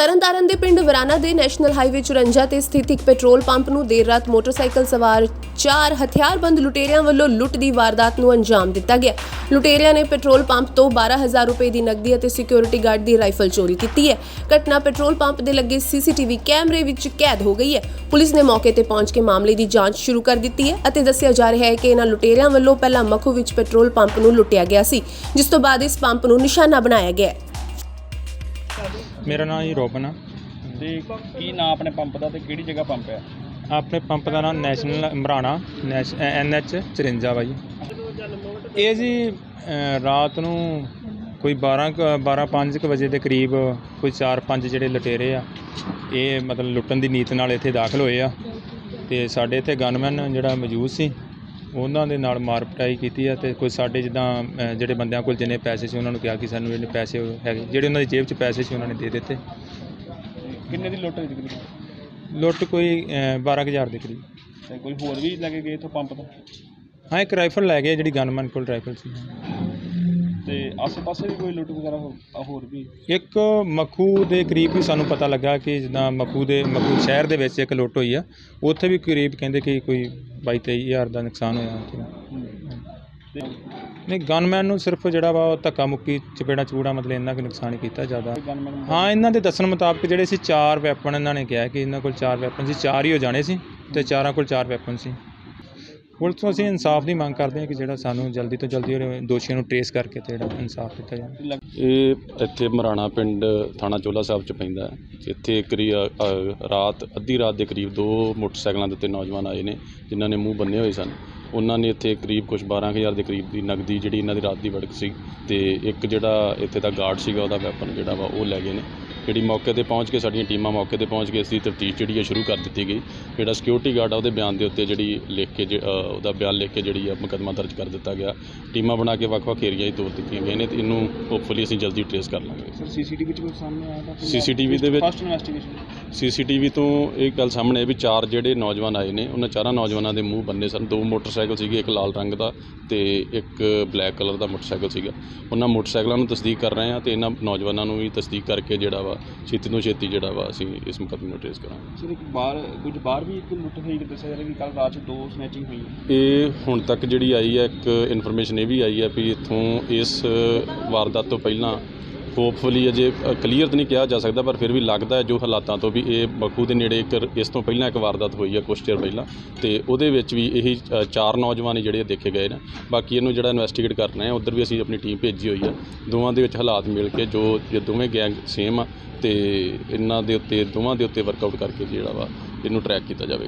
ਤਰਨਤਾਰਨ ਦੇ ਪਿੰਡ ਵਰਾਨਾ ਦੇ ਨੈਸ਼ਨਲ ਹਾਈਵੇ 54 ਤੇ ਸਥਿਤ ਇੱਕ ਪੈਟਰੋਲ ਪੰਪ ਨੂੰ ਦੇਰ ਰਾਤ ਮੋਟਰਸਾਈਕਲ ਸਵਾਰ ਚਾਰ ਹਥਿਆਰਬੰਦ ਲੁਟੇਰਿਆਂ ਵੱਲੋਂ ਲੁੱਟ ਦੀ ਵਾਰਦਾਤ ਨੂੰ ਅੰਜਾਮ ਦਿੱਤਾ ਗਿਆ। ਲੁਟੇਰਿਆਂ ਨੇ ਪੈਟਰੋਲ ਪੰਪ ਤੋਂ 12000 ਰੁਪਏ ਦੀ ਨਕਦੀ ਅਤੇ ਸਿਕਿਉਰਿਟੀ ਗਾਰਡ ਦੀ ਰਾਈਫਲ ਚੋਰੀ ਕੀਤੀ ਹੈ। ਘਟਨਾ ਪੈਟਰੋਲ ਪੰਪ ਦੇ ਲੱਗੇ ਸੀਸੀਟੀਵੀ ਕੈਮਰੇ ਵਿੱਚ ਕੈਦ ਹੋ ਗਈ ਹੈ। ਪੁਲਿਸ ਨੇ ਮੌਕੇ ਤੇ ਪਹੁੰਚ ਕੇ ਮਾਮਲੇ ਦੀ ਜਾਂਚ ਸ਼ੁਰੂ ਕਰ ਦਿੱਤੀ ਹੈ ਅਤੇ ਦੱਸਿਆ ਜਾ ਰਿਹਾ ਹੈ ਕਿ ਇਹਨਾਂ ਲੁਟੇਰਿਆਂ ਵੱਲੋਂ ਪਹਿਲਾਂ ਮਖੂ ਵਿੱਚ ਪੈਟਰੋਲ ਪੰਪ ਨੂੰ ਲੁੱਟਿਆ ਗਿਆ ਸੀ, ਜਿਸ ਤੋਂ ਬਾਅਦ ਇਸ ਪੰਪ ਨੂੰ ਨਿਸ਼ਾਨਾ ਬਣਾਇਆ ਗਿਆ ਹੈ। ਮੇਰਾ ਨਾਮ ਜੀ ਰੋਬਨ ਆ। ਤੇ ਕੀ ਨਾਂ ਆਪਣੇ ਪੰਪ ਦਾ ਤੇ ਕਿਹੜੀ ਜਗ੍ਹਾ ਪੰਪ ਹੈ ਆਪਣੇ ਪੰਪ ਦਾ ਨਾਮ ਨੈਸ਼ਨਲ ਇਮਰਾਨਾ ਐਨ ਐਚ 54 ਵਾ ਜੀ। ਇਹ ਜੀ ਰਾਤ ਨੂੰ ਕੋਈ 12 ਕੁ- 12 5 ਕੁ ਵਜੇ ਦੇ ਕਰੀਬ ਕੋਈ 4 5 ਜਿਹੜੇ ਲਟੇਰੇ ਆ ਇਹ ਮਤਲਬ ਲੁੱਟਣ ਦੀ ਨੀਤ ਨਾਲ ਇੱਥੇ ਦਾਖਲ ਹੋਏ ਆ। ਤੇ ਸਾਡੇ ਇੱਥੇ ਗਨਮੈਨ ਜਿਹੜਾ ਮੌਜੂਦ ਸੀ ਉਹਨਾਂ ਦੇ ਨਾਲ ਮਾਰ ਪਟਾਈ ਕੀਤੀ ਆ ਤੇ ਕੋਈ ਸਾਡੇ ਜਿੱਦਾਂ ਜਿਹੜੇ ਬੰਦਿਆਂ ਕੋਲ ਜਿੰਨੇ ਪੈਸੇ ਸੀ ਉਹਨਾਂ ਨੂੰ ਕਿਹਾ ਕਿ ਸਾਨੂੰ ਇਹਨੇ ਪੈਸੇ ਹੈਗੇ। ਜਿਹੜੇ ਉਹਨਾਂ ਦੀ ਜੇਬ 'ਚ ਪੈਸੇ ਸੀ ਉਹਨਾਂ ਨੇ ਦੇ ਦਿੱਤੇ। ਕਿੰਨੇ ਦੀ ਲੁੱਟ ਹੋਈ ਤਕਰੀਬਨ? ਲੁੱਟ ਕੋਈ ਅ, 12000 ਦੇ ਕਰੀਬ। ਤੇ ਕੋਈ ਹੋਰ ਵੀ ਲੈ ਕੇ ਗਏ ਇਥੋਂ ਪੰਪ ਤੋਂ? ਹਾਂ ਇੱਕ ਰਾਈਫਲ ਲੈ ਗਏ ਜਿਹੜੀ ਗਨਮੈਨ ਕੋਲ ਰਾਈਫਲ ਸੀ। ਤੇ ਆਸੇ-ਪਾਸੇ ਵੀ ਕੋਈ ਲੁੱਟ ਵਗੈਰਾ ਹੋ- ਹੋਰ ਵੀ? ਇੱਕ ਮਖੂ ਦੇ ਕਰੀਬ ਵੀ ਸਾਨੂੰ ਪਤਾ ਲੱਗਾ ਕਿ ਜਿੱਦਾਂ ਮਖੂ ਦੇ ਮਖੂ ਸ਼ਹਿਰ ਦੇ ਵਿੱਚ ਇੱਕ ਲੁੱਟ ਹੋਈ ਆ। ਉੱਥੇ ਵੀ ਕਰੀਬ ਕਹਿੰਦੇ ਕਿ ਕੋਈ 22 ਹਜ਼ਾਰ ਦਾ ਨੁਕਸਾਨ ਹੋਇਆ ਉੱਥੇ ਤੇ ਨਹੀਂ ਗਨਮੈਨ ਨੂੰ ਸਿਰਫ ਜਿਹੜਾ ਵਾ ਉਹ ਧੱਕਾ ਮੁੱਕੀ ਚਪੇੜਾ ਚੂੜਾ ਮਤਲਬ ਇੰਨਾ ਕੁ ਨੁਕਸਾਨ ਹੀ ਕੀਤਾ ਜ਼ਿਆਦਾ। ਗਨਮੈਨ ਹਾਂ ਇਹਨਾਂ ਦੇ ਦੱਸਣ ਮੁਤਾਬਕ ਜਿਹੜੇ ਸੀ ਚਾਰ ਵੈਪਨ ਇਹਨਾਂ ਨੇ ਕਿਹਾ ਕਿ ਇਹਨਾਂ ਕੋਲ ਚਾਰ ਵੈਪਨ ਸੀ ਚਾਰ ਹੀ ਹੋ ਜਾਣੇ ਸੀ ਤੇ ਚਾਰਾਂ ਕੋਲ ਚਾਰ ਵੈਪਨ ਸੀ। ਪੁਲਿਸ ਤੋਂ ਅਸੀਂ ਇਨਸਾਫ ਦੀ ਮੰਗ ਕਰਦੇ ਹਾਂ ਕਿ ਜਿਹੜਾ ਸਾਨੂੰ ਜਲਦੀ ਤੋਂ ਜਲਦੀ ਉਹਦੇ ਦੋਸ਼ੀਆਂ ਨੂੰ ਟਰੇਸ ਕਰਕੇ ਤੇ ਜਿਹੜਾ ਇਨਸਾਫ ਦਿੱਤਾ ਜਾਵੇ ਇਹ ਇੱਥੇ ਮਰਾਣਾ ਪਿੰਡ ਥਾਣਾ ਚੋਲਾ ਸਾਹਿਬ ਚ ਪੈਂਦਾ ਹੈ। ਇੱਥੇ ਕਰੀ ਰਾਤ, ਅੱਧੀ ਰਾਤ ਦੇ ਕਰੀਬ ਦੋ ਮੋਟਰਸਾਈਕਲਾਂ ਦੇ ਉੱਤੇ ਨੌਜਵਾਨ ਆਏ ਨੇ, ਜਿਨ੍ਹਾਂ ਨੇ ਮੂੰਹ ਬੰਨੇ ਹੋਏ ਸਨ ਉਹਨਾਂ ਨੇ ਇੱਥੇ ਕਰੀਬ ਕੁਝ 12000 ਦੇ ਕਰੀਬ ਦੀ ਨਗਦੀ ਜਿਹੜੀ ਇਹਨਾਂ ਦੀ ਰਾਤ ਦੀ ਵੜਕ ਸੀ ਤੇ ਇੱਕ ਜਿਹੜਾ ਇੱਥੇ ਦਾ ਗਾਰਡ ਸੀਗਾ ਉਹਦਾ ਵੈਪਨ ਜਿਹੜਾ ਵਾ ਉਹ ਲੈ ਗਏ ਨੇ ਜਿਹੜੀ ਮੌਕੇ ਤੇ ਪਹੁੰਚ ਕੇ ਸਾਡੀਆਂ ਟੀਮਾਂ ਮੌਕੇ ਤੇ ਪਹੁੰਚ ਕੇ ਇਸ ਦੀ ਤਫਤੀਸ਼ ਜਿਹੜੀ ਹੈ ਸ਼ੁਰੂ ਕਰ ਦਿੱਤੀ ਗਈ। ਜਿਹੜਾ ਸਿਕਿਉਰਿਟੀ ਗਾਰਡ ਆ ਉਹਦੇ ਬਿਆਨ ਦੇ ਉੱਤੇ ਜਿਹੜੀ ਲਿਖ ਕੇ ਜ- ਅ, ਉਹਦਾ ਬਿਆਨ ਲਿਖ ਕੇ ਜਿਹੜੀ ਆ ਮੁਕੱਦਮਾ ਦਰਜ ਕਰ ਦਿੱਤਾ ਗਿਆ। ਟੀਮਾਂ ਬਣਾ ਕੇ ਵੱਖ-ਵੱਖ ਏਰੀਆ 'ਚ ਤੋਰ ਦਿੱਤੀਆਂ ਗਈਆਂ ਨੇ ਤੇ ਇਹਨੂੰ ਹੋਪਫੁਲੀ ਅਸੀਂ ਜਲਦੀ ਟਰੇਸ ਕਰ ਲਾਂਗੇ। ਸਰ ਸੀਸੀਟੀਵੀ ਵਿੱਚ ਕੋਈ ਸਾਹਮਣੇ ਆਇਆ ਤਾਂ CCTV ਦੇ ਵਿੱਚ- ਫਸਟ ਇਨਵੈਸਟੀਗੇਸ਼ਨ ਸੀਸੀਟੀਵੀ ਤੋਂ ਇਹ ਗੱਲ ਸਾਹਮਣੇ ਆਈ ਵੀ ਚਾਰ ਜਿਹੜੇ ਨੌਜਵਾਨ ਆਏ ਨੇ ਉਹਨਾਂ ਚਾਰਾਂ ਨੌਜਵਾਨਾਂ ਦੇ ਮੂੰਹ ਬੰਨੇ ਸਨ। ਦੋ ਮੋਟਰਸਾਈਕਲ ਸੀਗੇ ਇੱਕ ਲਾਲ ਰੰਗ ਦਾ ਤੇ ਇੱਕ ਬਲੈਕ ਕਲਰ ਦਾ ਮੋਟਰਸਾਈਕਲ ਸੀਗਾ। ਉਹਨਾਂ ਮੋਟਰਸਾਈਕਲਾਂ ਨੂੰ ਤਸਦੀਕ ਕਰ ਰਹੇ ਹਾਂ ਤੇ ਇਹਨਾਂ ਨੌਜਵਾਨਾਂ ਨੂੰ ਵੀ ਤਸਦੀਕ ਕਰਕੇ ਜਿਹੜਾ ਵਾ ਛੇਤੀ ਤੋਂ ਛੇਤੀ ਜਿਹੜਾ ਵਾ ਅਸੀਂ ਇਸ ਮੁਕੱਦਮੇ ਨੂੰ ਟ੍ਰੇਸ ਕਰਾਂਗੇ। ਸਰ ਇੱਕ ਬਾਹਰ ਕੁਝ ਬਾਹਰ ਵੀ ਇੱਕ ਲੁੱਟ ਹੋਈ ਦੱਸਿਆ ਜਾ ਰਿਹਾ ਕਿ ਕੱਲ ਰਾਤ ਦੋ ਸਨੈਚਿੰਗ ਹੋਈ ਇਹ ਹੁਣ ਤੱਕ ਜਿਹੜੀ ਆਈ ਹੈ ਇੱਕ ਇਨਫੋਰਮੇਸ਼ਨ ਇਹ ਵੀ ਆਈ ਹੈ ਵੀ ਇੱਥੋਂ ਇਸ ਵਾਰਦਾਤ ਤੋਂ ਪਹਿਲਾਂ ਹੋਪਫੁਲੀ ਅਜੇ ਕਲੀਅਰ ਤਾਂ ਨਹੀਂ ਕਿਹਾ ਜਾ ਸਕਦਾ, ਪਰ ਫਿਰ ਵੀ ਲੱਗਦਾ ਹੈ ਜੋ ਹਾਲਾਤਾਂ ਤੋਂ ਵੀ ਇਹ ਬਖੂ ਦੇ ਨੇੜੇ ਇੱਕ, ਇਸ ਤੋਂ ਪਹਿਲਾਂ ਇੱਕ ਵਾਰਦਾਤ ਹੋਈ ਹੈ ਕੁਛ ਚਿਰ ਪਹਿਲਾਂ। ਤੇ ਉਹਦੇ ਵਿੱਚ ਵੀ ਇਹੀ ਚਾਰ ਨੌਜਵਾਨ ਜਿਹੜੇ ਦੇਖੇ ਗਏ ਨੇ। ਬਾਕੀ ਇਹਨੂੰ ਜਿਹੜਾ ਇਨਵੈਸਟੀਗੇਟ ਕਰਨਾ ਹੈ, ਉਧਰ ਵੀ ਅਸੀਂ ਆਪਣੀ ਟੀਮ ਭੇਜੀ ਹੋਈ ਹੈ। ਦੋਵਾਂ ਦੇ ਵਿੱਚ ਹਾਲਾਤ ਮਿਲ ਕੇ ਜੋ ਜੇ ਦੋਵੇਂ ਗੈਂਗ ਸੇਮ ਆ, ਤੇ ਇਹਨਾਂ ਦੇ ਉੱਤੇ, ਦੋਵਾਂ ਦੇ ਉੱਤੇ ਵਰਕਆਊਟ ਕਰਕੇ ਜਿਹੜਾ ਵਾ, ਇਹਨੂੰ ਟਰੈਕ ਕੀਤਾ ਜਾਵੇ